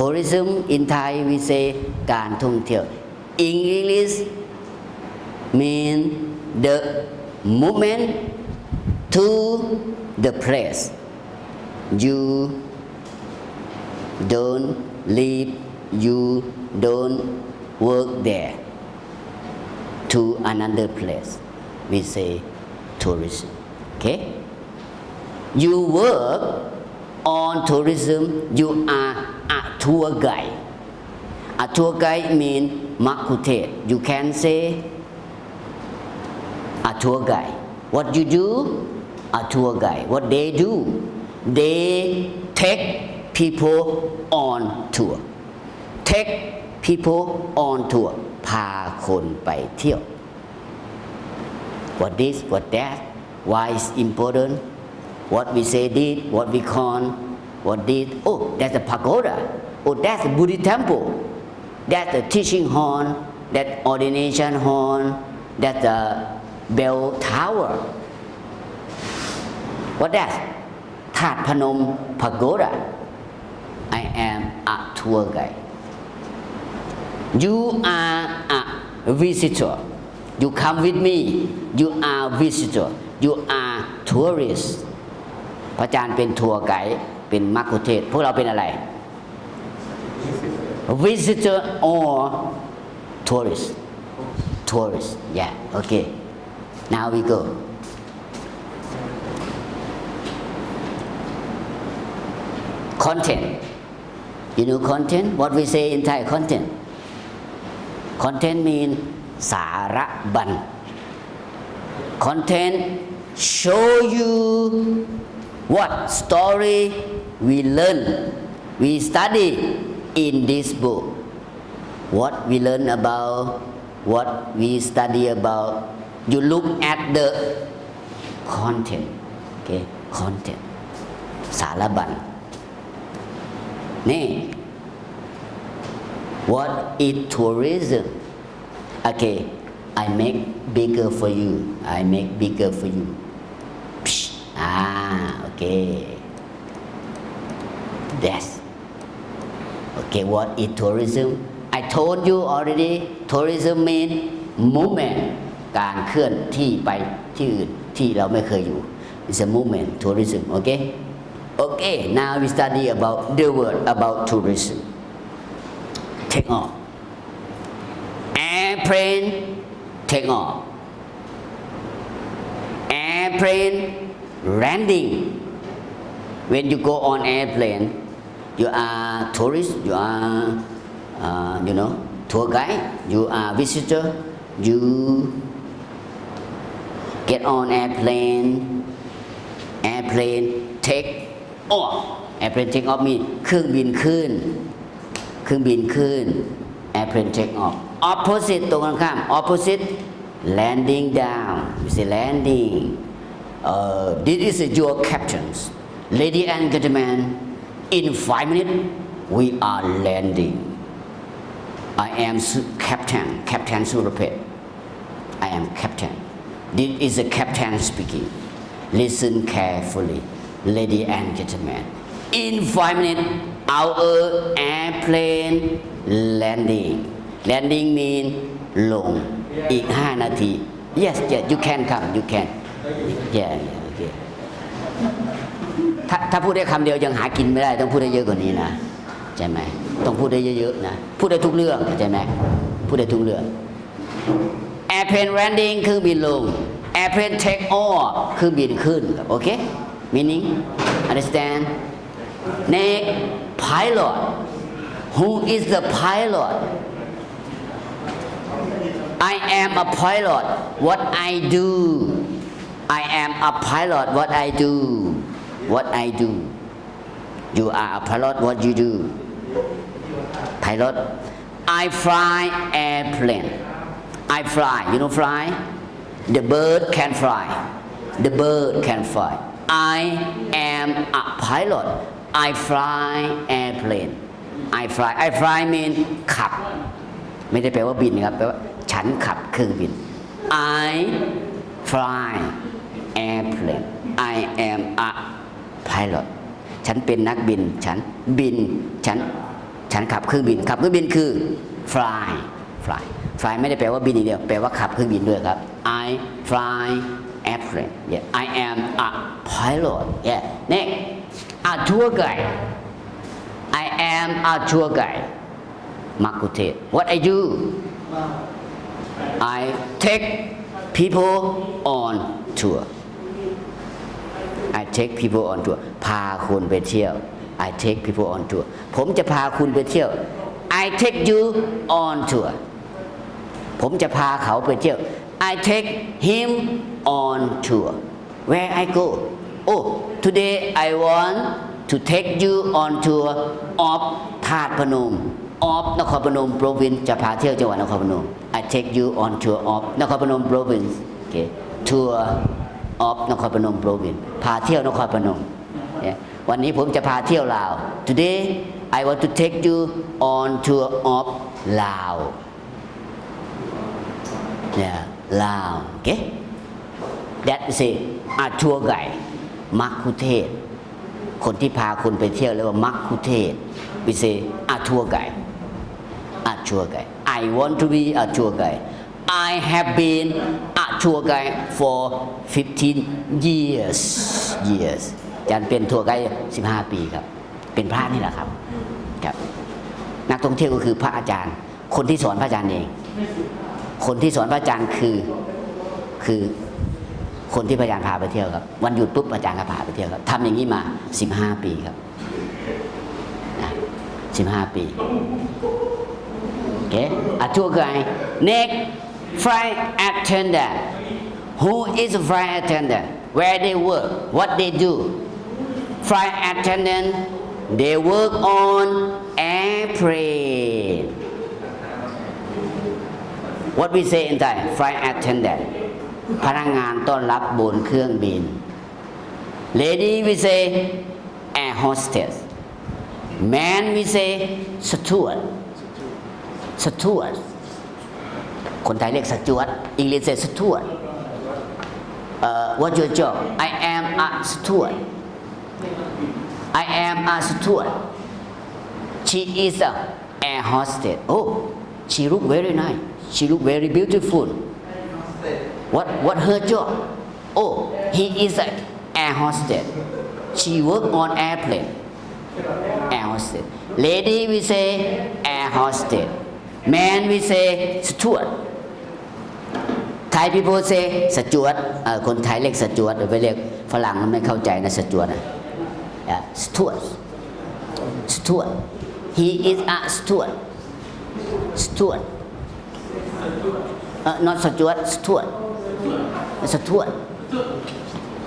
tourism in Thai we say การท่องเที่ยว in English mean the movement to the place you don't live you don't work there to another place we say tourism okay you work on tourism you are a tour guide a tour guide mean มักคุเทศ you can say a tour guide what you do a tour guide what they do they take people on tour take people on tour พาคนไปเที่ยว what this what that why is important what we say did what we call what did oh that's a pagoda Oh that's a buddhist temple that's a teaching hall that ordination hall that's a bell tower what that ธาตุพนม pagoda I am a tour guide you are a visitor you come with me you are visitor you are tourist พระอาจารย์เป็นทัวร์ไกด์เป็นมักคุเทศพวกเราเป็นอะไร visitor or tourist? Tourist, yeah, okay. Now we go. Content. You know content? What we say in Thai, content. Content mean saraban. Content show you what story we learn, we study, in this book what we learn about what we study about you look at the content okay content สารบัญนี่ what is tourism okay I make bigger for you I make bigger for you Psh, ah okay that's okay what is tourism I told you already tourism mean movement การเคลื่อนที่ไปที่อื่นที่เราไม่เคยอยู่ it's a movement tourism okay okay now we study about the word about tourism take off airplane take off airplane landing when you go on airplane you are tourist you are uh, you know tour guide you are visitor you get on airplane airplane take off airplane take off มีเครื่องบินขึ้น เครื่องบินขึ้น airplane take off opposite ตรงกันข้าม opposite landing down you say landing uh, this is your captains lady and gentlemen in five minutes we are landing I am Su- captain captain Surapet I am captain this is the captain speaking listen carefully lady and gentlemen in five minutes our airplane landing landing mean ลง อีก 5 นาที yes yes you can come you can yeah yeah okay ถ้าถ้าพูดได้คำเดียวยังหากินไม่ได้ ต้องพูดได้เยอะกว่านี้นะใช่ไหมต้องพูดได้เยอะๆนะพูดได้ทุกเรื่องใช่ไหมพูดได้ทุกเรื่อง airplane landing เครื่องบินลง airplane take off เครื่องบินขึ้นครับโอเค meaning understand next pilot who is the pilot I am a pilot what I do I am a pilot what I do what I do you are a pilot what you do pilot I fly airplane I fly you know fly the bird can fly the bird can fly I am a pilot I fly airplane I fly I fly mean ขับ ไม่ได้แปลว่าบินนะครับแปลว่าฉันขับเครื่องบิน I fly airplane I am a pilot ฉันเป็นนักบิน ฉันบิน ฉัน ฉันขับเครื่องบิน ขับเครื่องบินคือ fly fly fly ไม่ได้แปลว่าบินอย่างเดียว แปลว่าขับเครื่องบินด้วยครับ I fly airplane yeah I am a pilot yeah next a tour guide I am a tour guide มักคุเทศ what I do I take people on tour take people on tour พาคุณไปเที่ยว I take people on tour ผมจะพาคุณไปเที่ยว I take you on tour ผมจะพาเขาไปเที่ยว I take him on tour where I go oh today I want to take you on tour of ธาตุพนม of นครพนม province จะพาเที่ยวจังหวัดนครพนม I take you on tour of นครพนม province okay tour ออฟนครพนมโปรวินพาเที่ยวนครพนม วันนี้ผมจะพาเที่ยวลาว today I want to take you on tour of ลาวเนี่ยลาวโอเ that is it อาทัวร์ไก่มักคุเทศ คนที่พาคุณไปเที่ยวเรียกว่ามักคุเทศ we say อาทัวร์ไก่อาทัวร์ไก่ I want to be a าทัวร์ไก่ I have been a tour guide for 15 years years อาจารย์เป็นทัวร์ไกด์15 ปีครับ เป็นพระนี่แหละครับครับ นักท่องเที่ยวก็คือพระอาจารย์ คนที่สอนพระอาจารย์เอง คนที่สอนพระอาจารย์คือคือคนที่พระอาจารย์พาไปเที่ยวครับ วันหยุดปุ๊บอาจารย์ก็พาไปเที่ยวครับทำอย่างนี้มา 15 ปีครับนะ15 ปี Okay, a tour guide. Next, flight attendant. Who is a flight attendant? Where they work? What they do? Flight attendant. They work on airplane. What we say in Thai? Flight attendant. พนักงานต้อนรับบนเครื่องบิน Lady we say air hostess. Man we say steward. สจวด คนไทยเรียกสจวดอังกฤษเรียกสจวดเอ่อ what your job I am a steward I am a steward she is a air hostess oh she look very nice she look very beautiful what what her job oh he is a air hostess she work on airplane air hostess lady we say air hostess man we say steward Thai people say สจวดคนไทยเรียกสจวดไปเรียกฝรั่งมันไม่เข้าใจนะสจวดนะ Yeah, steward steward he is a steward steward เอ่อ not สจวด steward steward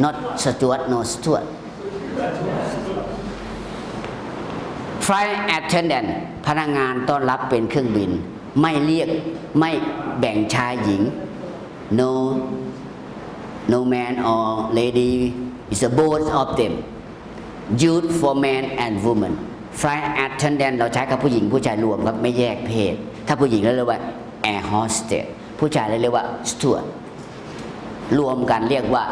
not สจวด no steward flight attendant พนักงานต้อนรับเป็นเครื่องบิน ไม่เรียกไม่แบ่งชายหญิง no no man or lady is a both of them youth for man and woman flight attendant เราใช้กับผู้หญิงผู้ชายรวมครับไม่แยกเพศ ถ้าผู้หญิงเราเรียกว่า air hostess ผู้ชายเราเรียกว่า steward รวมกันเรียกว่า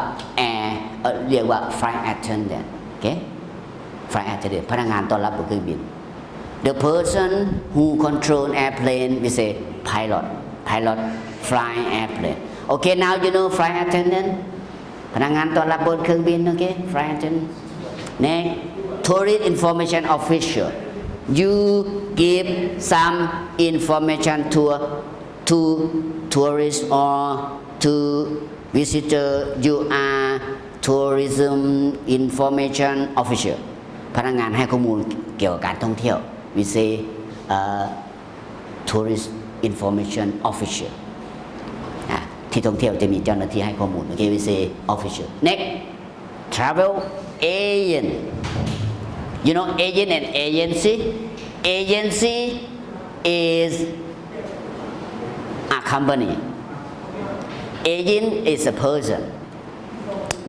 air เอ่อเรียกว่า flight attendant โอเค flight attendant พนักงานต้อนรับบนเครื่องบิน the person who control airplane we say pilot pilot fly airplane okay now you know flight attendant พนักงานต้อนรับบนเครื่องบินโอเค flight attendant next tourist information official you give some information to to tourists or to visitor you are tourism information official พนักงานให้ข้อมูลเกี่ยวกับการท่องเที่ยว we say uh, tourist information official อ่ะ ที่ท่องเที่ยวจะมีเจ้าหน้าที่ให้ข้อมูล โอเค we say official next travel agent you know agent and agency agency is a company agent is a person